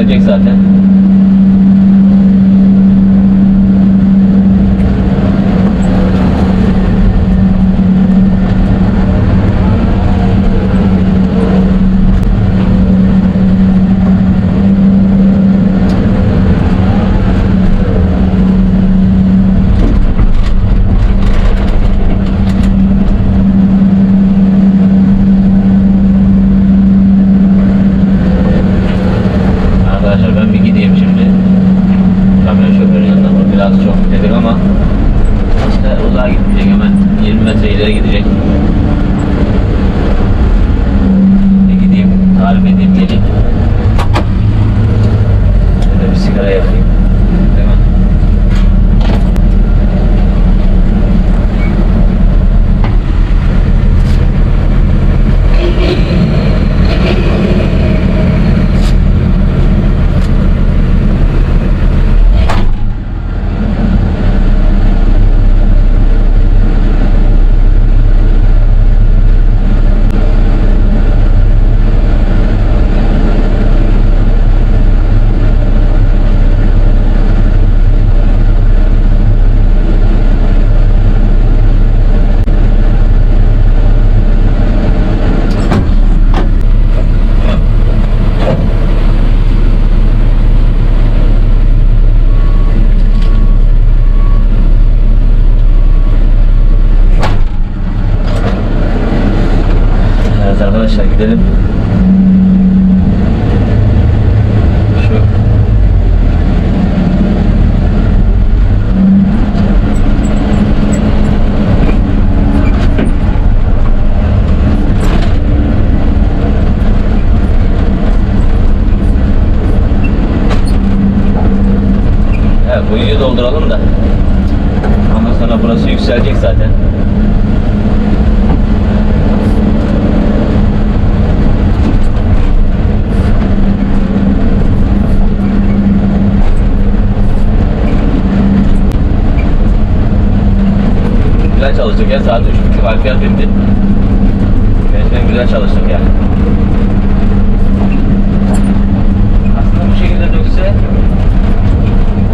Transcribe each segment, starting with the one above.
yükselecek zaten. జరిగింది. Kuyuyu dolduralım da. Ondan sonra burası yükselecek zaten. Güzel çalıştık ya saat 3.30 harfiyat bindi. Gerçekten güzel çalıştık yani. Aslında bu şekilde dökse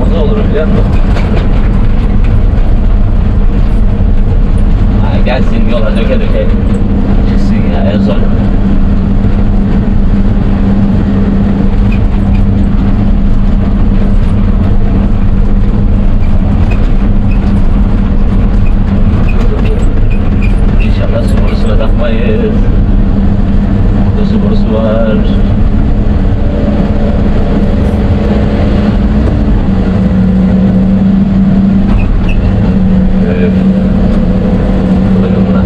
o da olur biliyor musun? Ha, gelsin yola döke döke çıksın ya en son. İnşallah sporusuna takmayız. Burada sporusu var. Öf. Bölümle.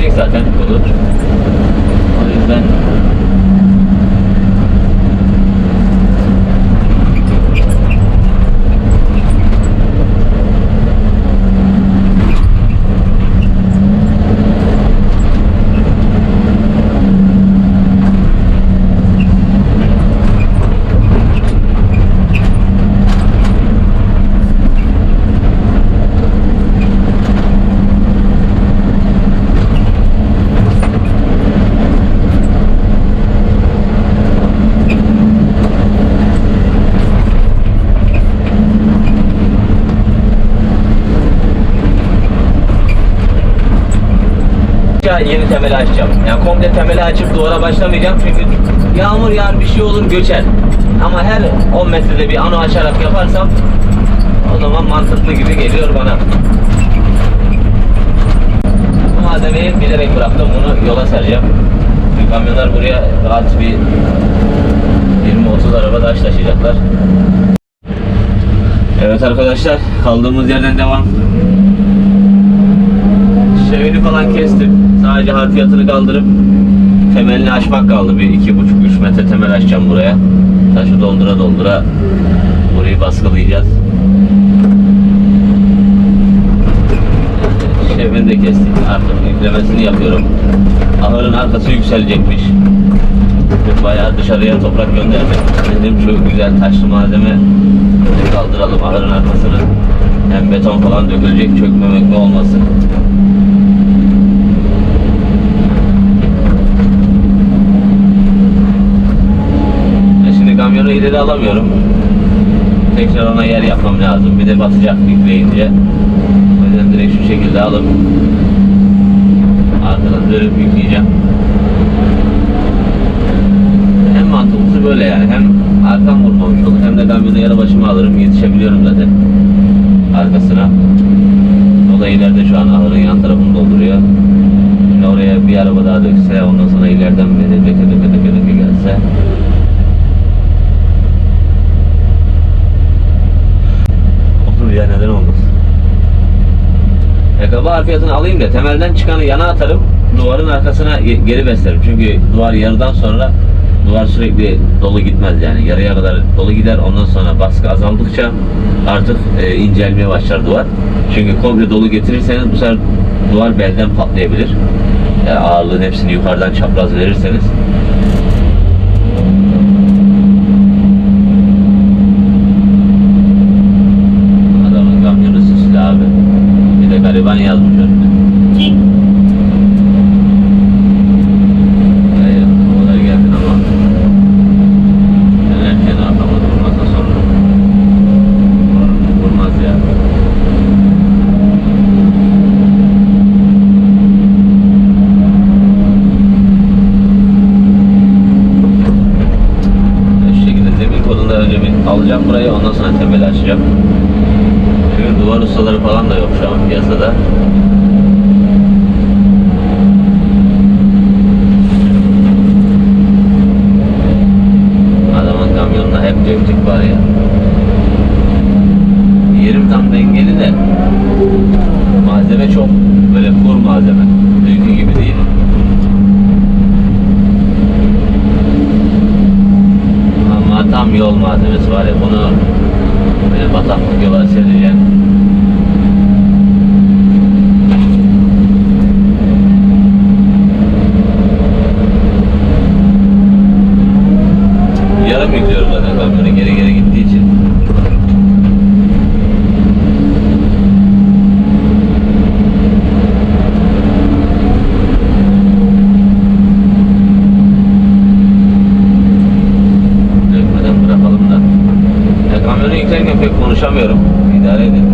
Yükselecek zaten yolu. O yüzden Ya yeni temeli açacağım. Yani komple temeli açıp duvara başlamayacağım çünkü yağmur yağar bir şey olur göçer. Ama her 10 metrede bir ano açarak yaparsam o zaman mantıklı gibi geliyor bana. Bu malzemeyi bilerek bıraktım bunu yola sereceğim. Çünkü kamyonlar buraya rahat bir 20-30 araba taş. Evet arkadaşlar kaldığımız yerden devam. Çevini falan kestim. Sadece harfiyatını kaldırıp temelini açmak kaldı. Bir iki buçuk üç metre temel açacağım buraya. Taşı doldura doldura burayı baskılayacağız. Şefini de kestik. Artık yüklemesini yapıyorum. Ahırın arkası yükselecekmiş. Bayağı dışarıya toprak göndermek dedim. Şu güzel taşlı malzeme kaldıralım ahırın arkasını. Hem beton falan dökülecek çökmemek olmasın. Ben kamyonu ileri alamıyorum. Tekrar ona yer yapmam lazım. Bir de batacak yükleyince. O yüzden direkt şu şekilde alıp arkadan dönüp yükleyeceğim. Hem mantıklısı böyle yani. Hem arkam vurmamış olur hem de kamyonu yarı başıma alırım. Yetişebiliyorum zaten arkasına. O da ileride şu an ahırın yan tarafını dolduruyor. Şimdi oraya bir araba daha dökse ondan sonra ileriden beni döke döke döke döke gelse. Ya neden olmaz. Ekabı harfiyatını alayım da temelden çıkanı yana atarım. Duvarın arkasına ge- geri beslerim. Çünkü duvar yarıdan sonra duvar sürekli dolu gitmez yani. Yarıya kadar dolu gider. Ondan sonra baskı azaldıkça artık e, incelmeye başlar duvar. Çünkü komple dolu getirirseniz bu sefer duvar belden patlayabilir. Yani ağırlığın hepsini yukarıdan çapraz verirseniz. Adamın kamyonu süslü abi. Bir de gariban yazmış önüne. Hayır, o kadar geldin ama. Sen erken arkama durmasa sonra. Vurmaz ya. Şu şekilde zemin kodunda önce bir alacağım burayı ondan sonra temeli açacağım. Ustaları falan da yok şu an piyasada. Adamın kamyonuna hep döktük var ya. Yerim tam dengeli de malzeme çok böyle kur malzeme. Dünkü gibi değil. Ama tam yol malzemesi var ya bunu bataklık yola sereceksin. Yarım yüklüyorum zaten kamyonu geri geri gittiği için. Dökmeden bırakalım da. Ya kamyonu yüklerken pek konuşamıyorum. İdare edin.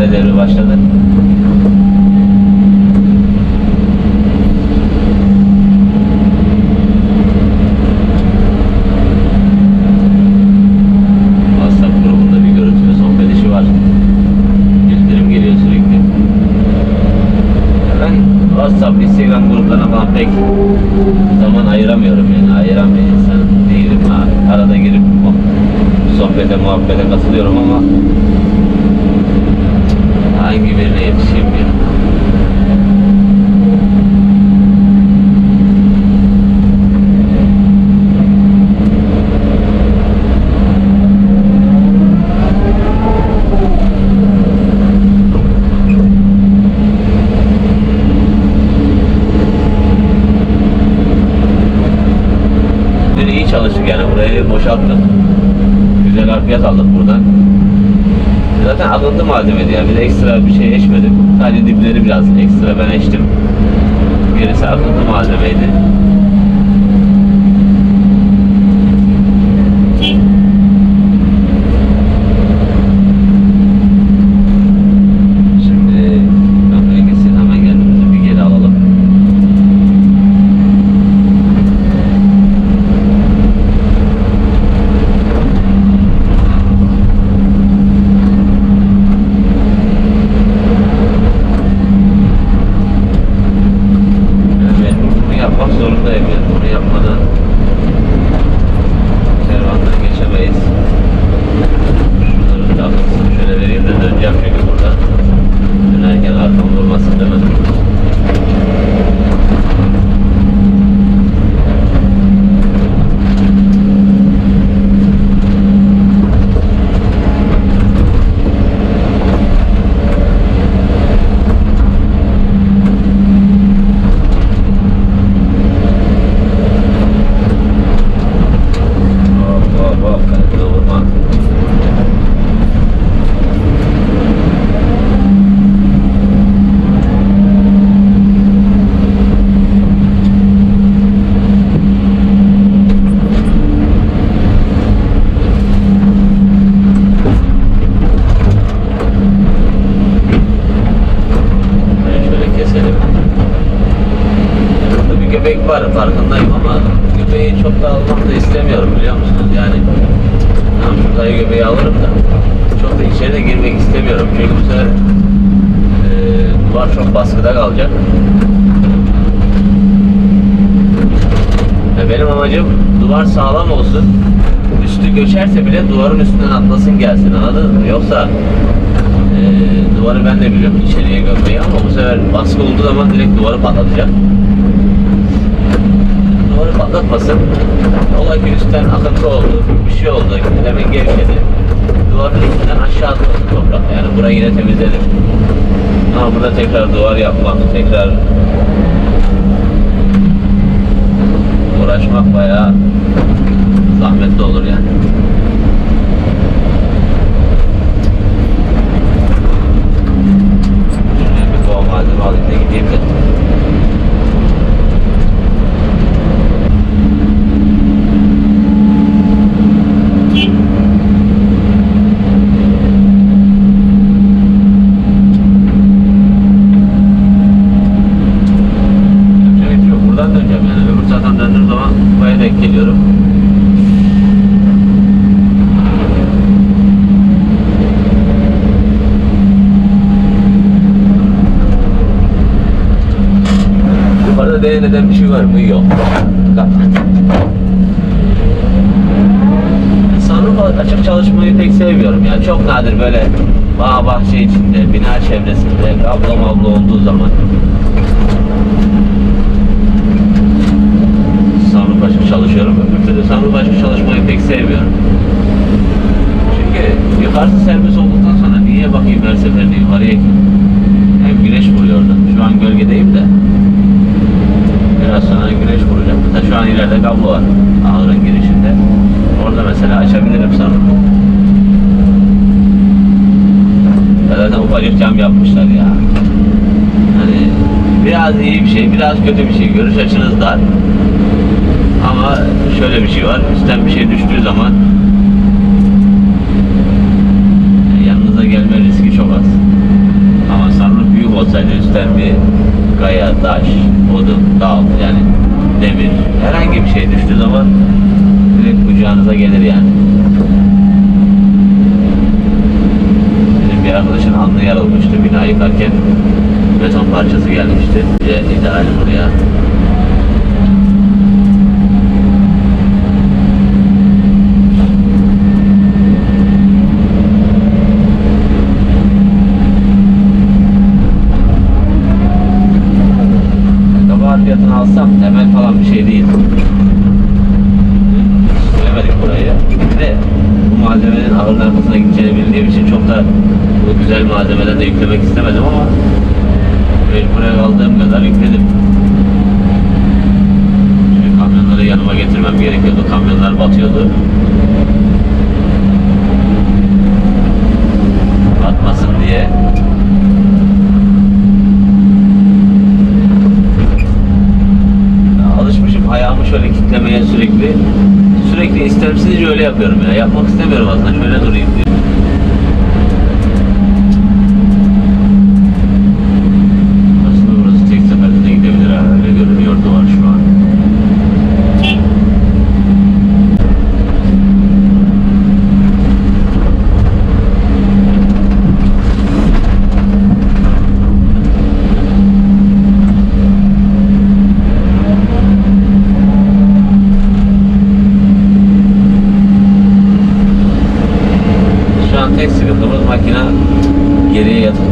Devri başladı. WhatsApp grubunda bir görüntülü sohbet işi var. Bildirim geliyor sürekli. Ya Ben WhatsApp, Instagram gruplarına falan pek zaman ayıramıyorum yani. Ayıran bir insan değilim abi. Arada girip mu- sohbete, muhabbete katılıyorum ama hangi birine yetişeyim ya? Dün iyi çalıştık yani burayı boşalttık. Harfiyat aldık buradan. Zaten alındı malzemeydi yani de ekstra bir şey eşmedim. Sadece dipleri biraz ekstra ben eştim. Gerisi akıntı malzemeydi. Şimdi kamera gitsin hemen kendimizi bir geri alalım. Yani ben bunu yapmak zorundayım yani bunu yapmadan kervandan geçemeyiz. Şunların da akılsını şöyle vereyim de döneceğim çünkü burada. Dönerken arkam vurmasın demedim. Göbek var farkındayım ama göbeği çok da almak da istemiyorum biliyor musunuz? Yani tamam şuradaki göbeği alırım da çok da içeri de girmek istemiyorum. Çünkü bu sefer e, duvar çok baskıda kalacak. Ve benim amacım duvar sağlam olsun. Üstü göçerse bile duvarın üstünden atlasın gelsin anladın mı? Yoksa e, duvarı ben de biliyorum içeriye gömmeyi ama bu sefer baskı olduğu zaman direkt duvarı patlatacak. Duvarı patlatmasın. Olay ki üstten akıntı oldu, bir şey oldu, hemen gevşedi. Duvarın üstünden aşağı atmasın toprak. Yani burayı yine temizledim. Ama burada tekrar duvar yapmak, tekrar uğraşmak bayağı zahmetli olur yani. Şuraya bir kova malzeme alayım da gideyim de. Yapacak hiçbir şey yok. Buradan döneceğim yani. Öbür taraftan döndüğüm zaman buraya denk geliyorum. Değer eden bir şey var mı? Yok. Sunroof açık çalışmayı pek sevmiyorum ya. Çok nadir böyle bağ bahçe içinde, bina çevresinde, kablo mablo olduğu zaman sunroof açık çalışıyorum. Öbür türlü sunroof açık çalışmayı pek sevmiyorum. Çünkü yukarısı servis olduktan sonra niye bakayım her seferinde yukarıya? Hem güneş vuruyor. Şu an gölgedeyim de. Biraz sonra güneş vuracak. An ileride kablo var. Ahırın girişinde. Orada mesela açabilirim. Ya Zaten ufacık cam yapmışlar ya. Hani biraz iyi bir şey, biraz kötü bir şey. Görüş açınız dar. Ama şöyle bir şey var. Üstten bir şey düştüğü zaman yanınıza gelme riski çok az. Ama sunroof büyük olsaydı üstten bir kaya, taş, odun, dal yani herhangi bir şey düştüğü zaman direkt kucağınıza gelir yani. Benim bir arkadaşın alnı yarılmıştı bina yıkarken beton parçası gelmişti. Bir de ideal buraya. Temel falan bir şey değil. Süremedik burayı. Bir bu malzemenin ağırın arkasına gideceğini bildiğim için çok da bu güzel malzemeden de yüklemek istemedim ama mecburen kaldığım kadar yükledim. Çünkü kamyonları yanıma getirmem gerekiyordu. Kamyonlar batıyordu. Ayağımı şöyle kitlemeye sürekli. Sürekli istemsizce öyle yapıyorum ya. Yapmak istemiyorum aslında. Şöyle durayım diyorum.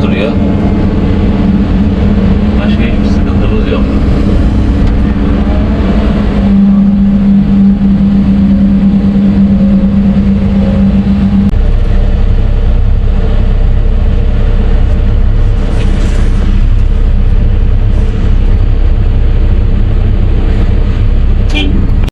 duruyor.